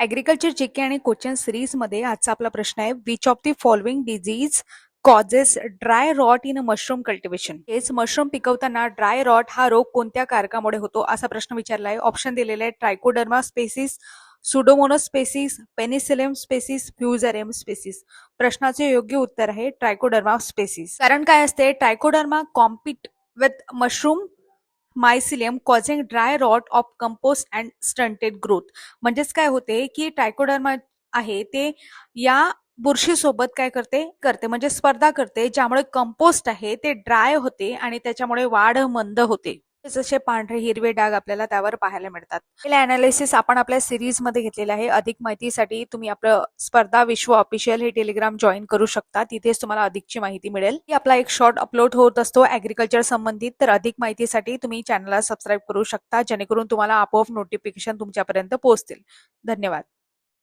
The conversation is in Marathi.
ॲग्रिकल्चर जीके आणि क्वेश्चन सिरीजमध्ये आजचा आपला प्रश्न आहे which of the following disease causes dry rot in mushroom cultivation हेच मशरूम पिकवताना ड्राय रॉट हा रोग कोणत्या कारकामुळे होतो असा प्रश्न विचारला आहे ऑप्शन दिलेला आहे Trichoderma species Pseudomonas species Penicillium species Fusarium species प्रश्नाचे योग्य उत्तर आहे ट्रायकोडर्मा स्पेसिस कारण काय असते? Trichoderma compete with mushroom mycelium causing dry rot of compost and stunted growth म्हणजेच काय होते की ट्रायकोडर्मा आहे ते या बुरशीसोबत काय करते? करते म्हणजे स्पर्धा करते ज्यामुळे कंपोस्ट आहे ते ड्राय होते आणि त्याच्यामुळे वाढ मंद होते. जसे पांढरे हिरवे डाग आपल्याला त्यावर पाहायला मिळतात. हे अनालिसिस आपण आपल्या सिरीजमध्ये घेतलेलं आहे. अधिक माहितीसाठी तुम्ही आपलं स्पर्धा विश्व ऑफिशियल हे टेलिग्राम जॉईन करू शकता. तिथेच तुम्हाला अधिकची माहिती मिळेल. आपला एक शॉर्ट अपलोड होत असतो. ऍग्रिकल्चर संबंधित. तर अधिक माहितीसाठी तुम्ही चॅनलला सबस्क्राईब करू शकता. जेणेकरून तुम्हाला आपोआप नोटिफिकेशन तुमच्यापर्यंत पोहोचतील. धन्यवाद.